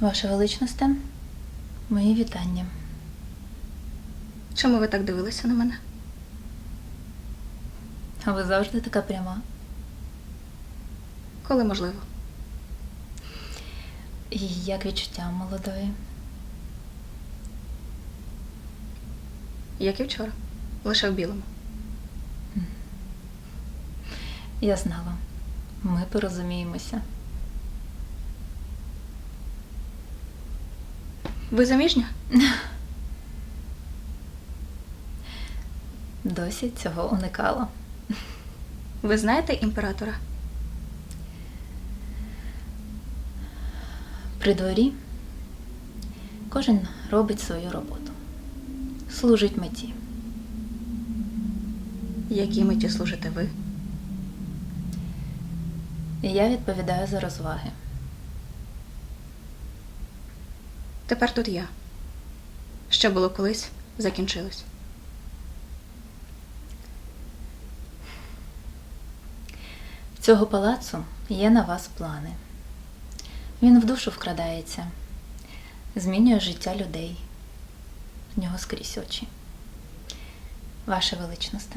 Ваше величність, мої вітання. Чому ви так дивилися на мене? А ви завжди така пряма. Коли можливо? І як відчуття молодої. Як і вчора. Лише в білому. Я знала. Ми порозуміємося. Ви заміжня? Досі цього уникала. Ви знаєте імператора? При дворі кожен робить свою роботу. Служить меті. Якій меті служите ви? Я відповідаю за розваги. Тепер тут я. Що було колись, закінчилось. Цього палацу є на вас плани. Він в душу вкрадається, змінює життя людей. В нього скрізь очі. Ваше величність.